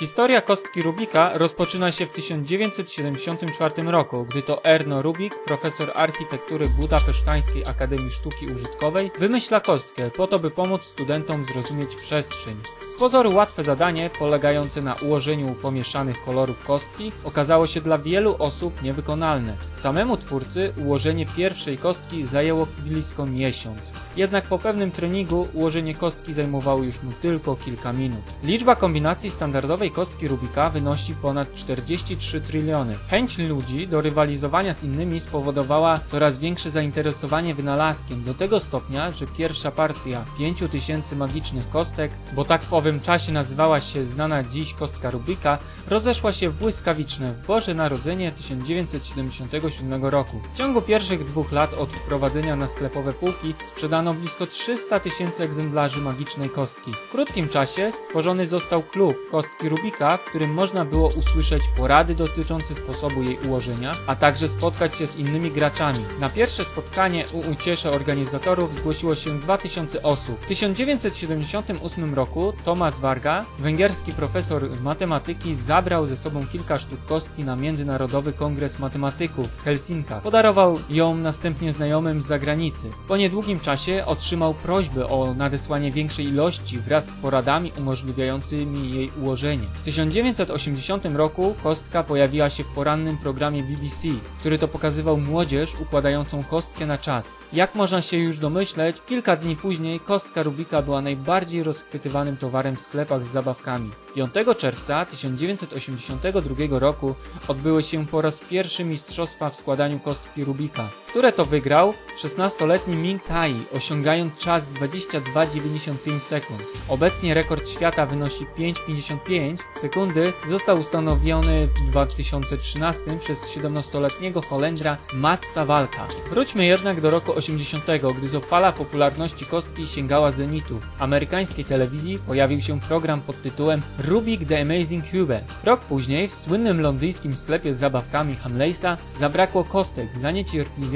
Historia kostki Rubika rozpoczyna się w 1974 roku, gdy to Erno Rubik, profesor architektury Budapesztańskiej Akademii Sztuki Użytkowej, wymyśla kostkę po to, by pomóc studentom zrozumieć przestrzeń. Z pozoru łatwe zadanie, polegające na ułożeniu pomieszanych kolorów kostki, okazało się dla wielu osób niewykonalne. Samemu twórcy ułożenie pierwszej kostki zajęło blisko miesiąc. Jednak po pewnym treningu ułożenie kostki zajmowało już mu tylko kilka minut. Liczba kombinacji standardowej kostki Rubika wynosi ponad 43 tryliony. Chęć ludzi do rywalizowania z innymi spowodowała coraz większe zainteresowanie wynalazkiem do tego stopnia, że pierwsza partia 5000 magicznych kostek, bo tak w owym czasie nazywała się znana dziś kostka Rubika, rozeszła się w błyskawiczne w Boże Narodzenie 1977 roku. W ciągu pierwszych dwóch lat od wprowadzenia na sklepowe półki sprzedano blisko 300 tysięcy egzemplarzy magicznej kostki. W krótkim czasie stworzony został klub kostki Rubika, w którym można było usłyszeć porady dotyczące sposobu jej ułożenia, a także spotkać się z innymi graczami. Na pierwsze spotkanie u uciesze organizatorów zgłosiło się 2000 osób. W 1978 roku Tomasz Varga, węgierski profesor matematyki, zabrał ze sobą kilka sztuk kostki na Międzynarodowy Kongres Matematyków w Helsinkach. Podarował ją następnie znajomym z zagranicy. Po niedługim czasie otrzymał prośbę o nadesłanie większej ilości wraz z poradami umożliwiającymi jej ułożenie. W 1980 roku kostka pojawiła się w porannym programie BBC, który to pokazywał młodzież układającą kostkę na czas. Jak można się już domyśleć, kilka dni później kostka Rubika była najbardziej rozchwytywanym towarem w sklepach z zabawkami. 5 czerwca 1982 roku odbyły się po raz pierwszy mistrzostwa w składaniu kostki Rubika, które to wygrał 16-letni Ming Tai, osiągając czas 22,95 sekund. Obecnie rekord świata wynosi 5,55 sekundy, został ustanowiony w 2013 przez 17-letniego Holendra Matsa Walka. Wróćmy jednak do roku 80, gdy to fala popularności kostki sięgała zenitu. W amerykańskiej telewizji pojawił się program pod tytułem Rubik The Amazing Cube. Rok później w słynnym londyńskim sklepie z zabawkami Hamleysa zabrakło kostek.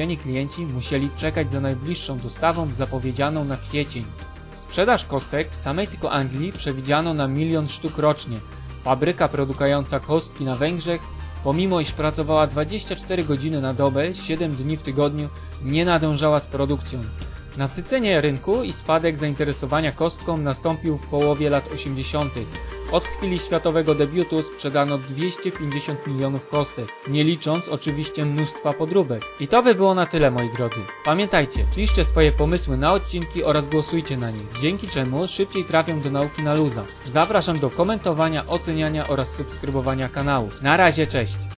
Zaniecierpliwieni klienci musieli czekać za najbliższą dostawą zapowiedzianą na kwiecień. Sprzedaż kostek w samej tylko Anglii przewidziano na milion sztuk rocznie. Fabryka produkująca kostki na Węgrzech, pomimo iż pracowała 24 godziny na dobę, 7 dni w tygodniu, nie nadążała z produkcją. Nasycenie rynku i spadek zainteresowania kostką nastąpił w połowie lat 80. Od chwili światowego debiutu sprzedano 250 milionów kostek, nie licząc oczywiście mnóstwa podróbek. I to by było na tyle moi drodzy. Pamiętajcie, piszcie swoje pomysły na odcinki oraz głosujcie na nich, dzięki czemu szybciej trafią do nauki na luza. Zapraszam do komentowania, oceniania oraz subskrybowania kanału. Na razie, cześć!